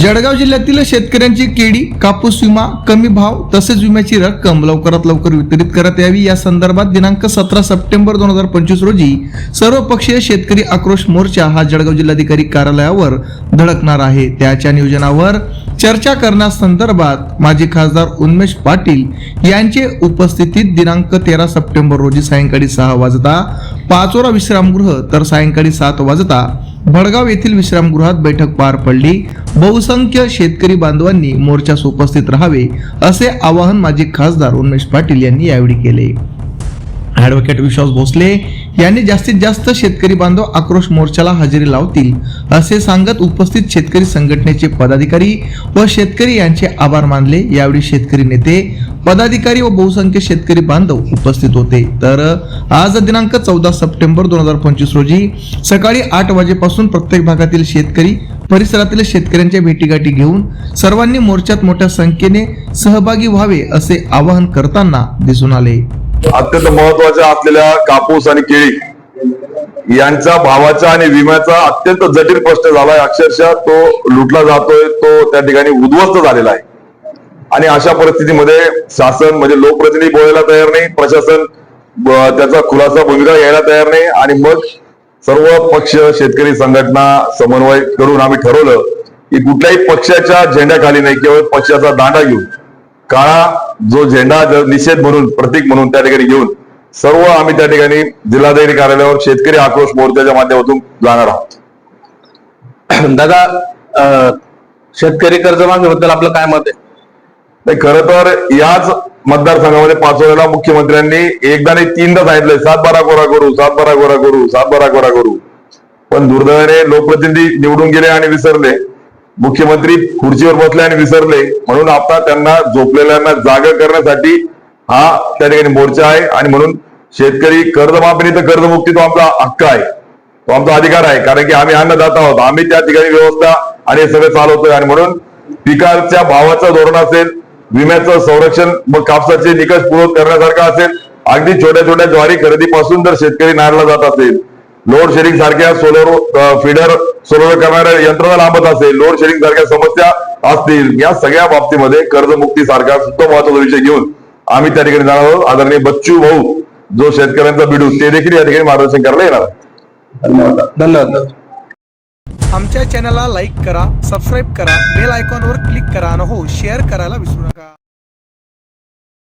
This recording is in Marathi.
जळगाव जिल्ह्यातील शेतकऱ्यांची केळी कापूस विमा कमी भाव तसेच विम्याची रक्कम लवकरात लवकर वितरित करण्यात यावी. या संदर्भात दिनांक सतरा सप्टेंबर दोन हजार पंचवीस रोजी सर्वपक्षीय शेतकरी आक्रोश मोर्चा हा जळगाव जिल्हाधिकारी कार्यालयावर धडकणार आहे. त्याच्या नियोजनावर चर्चा करण्यासंदर्भात माजी खासदार उन्मेश पाटील यांचे उपस्थितीत दिनांक तेरा सप्टेंबर रोजी सायंकाळी सहा वाजता पाचोरा विश्रामगृह तर सायंकाळी सात वाजता भडगाव येथील विश्रामगृहात बैठक पार पडली. बहुसंख्य शेतकरी बांधवांनी मोर्चास उपस्थित राहावे असे आवाहन माजी खासदार उन्मेश पाटील यांनी यावेळी केले. ॲडव्होकेट विश्वास भोसले यांनी जास्तीत जास्त शेतकरी बांधव आक्रोश मोर्चाला हजेरी लावतील असे सांगत उपस्थित शेतकरी संघटनेचे पदाधिकारी व शेतकरी यांचे आभार मानले. यावेळी शेतकरी नेते पदाधिकारी व बहुसंख्य शेतकरी बांधव उपस्थित होते. तर आज दिनांक चौदा सप्टेंबर दोन हजार पंचवीस रोजी सकाळी आठ वाजेपासून प्रत्येक भागातील शेतकरी परिसरातील शेतकऱ्यांच्या भेटीगाठी घेऊन सर्वांनी मोर्चात मोठ्या संख्येने सहभागी व्हावे असे आवाहन करताना दिसून आले. अत्यंत महत्त्वाच्या असलेल्या कापूस आणि केळी यांचा भावाचा आणि विम्याचा अत्यंत जटिल प्रश्न झालाय. अक्षरशः तो लुटला जातोय तो त्या ठिकाणी उद्ध्वस्त झालेला आहे. आणि अशा परिस्थितीमध्ये शासन म्हणजे लोकप्रतिनिधी बोलायला तयार नाही प्रशासन त्याचा खुलासा भूमिका घ्यायला तयार नाही आणि मग सर्व पक्ष शेतकरी संघटना समन्वय करून आम्ही ठरवलं की कुठल्याही पक्षाच्या झेंड्याखाली नाही केवळ पक्षाचा दांडा घेऊन काळा जो झेंडा ज- निषेध म्हणून प्रतीक म्हणून त्या ठिकाणी घेऊन सर्व आम्ही त्या ठिकाणी जिल्हाधिकारी कार्यालयावर शेतकरी आक्रोश मोर्चाच्या माध्यमातून जाणार आहोत. दादा शेतकरी कर्जमाफीबद्दल आपलं काय मत आहे? नाही खरं तर याच मतदारसंघामध्ये पाचवलेला मुख्यमंत्र्यांनी एकदा नाही तीनदा सांगितलंय सात बारा गोरा करू सात बारा गोरा करू सात बारा गोरा करू. पण दुर्दैवाने लोकप्रतिनिधी निवडून गेले आणि विसरले. मुख्यमंत्री खुर्चीवर बसले आणि विसरले. म्हणून आता त्यांना झोपलेल्यांना जागा करण्यासाठी हा त्या ठिकाणी मोर्चा आहे. आणि म्हणून शेतकरी कर्जमाफी तर कर्जमुक्ती तो आमचा हक्क आहे. तो आमचा अधिकार आहे. कारण की आम्ही अन्नदाता आहोत. आम्ही त्या ठिकाणी व्यवस्था आणि हे सगळं चालवतोय. आणि म्हणून पिकाच्या भावाचं धोरण असेल विम्याचं संरक्षण मग कापसाचे निकष पूर्ण करण्यासारखं असेल अगदी छोट्या छोट्या ज्वारी खरेदीपासून जर शेतकरी नारला जात असेल लोड शेडिंग सारख्या सोलर फिडर सोलर करणाऱ्या यंत्रणा लांबत असेल लोड शेडिंग सारख्या समस्या असतील या सगळ्या बाबतीमध्ये कर्जमुक्ती सारखा सुद्धा महत्त्वाचा विषय घेऊन आम्ही त्या ठिकाणी जाणार आहोत आदरणीय बच्चू भाऊ जो शेतकऱ्यांचा बिडू ते देखील या ठिकाणी मार्गदर्शन करायला येणार. धन्यवाद धन्यवाद. आमच्या चॅनलला लाईक करा सबस्क्राईब करा बेल आयकॉनवर क्लिक करा आणि हो शेअर करायला विसरू नका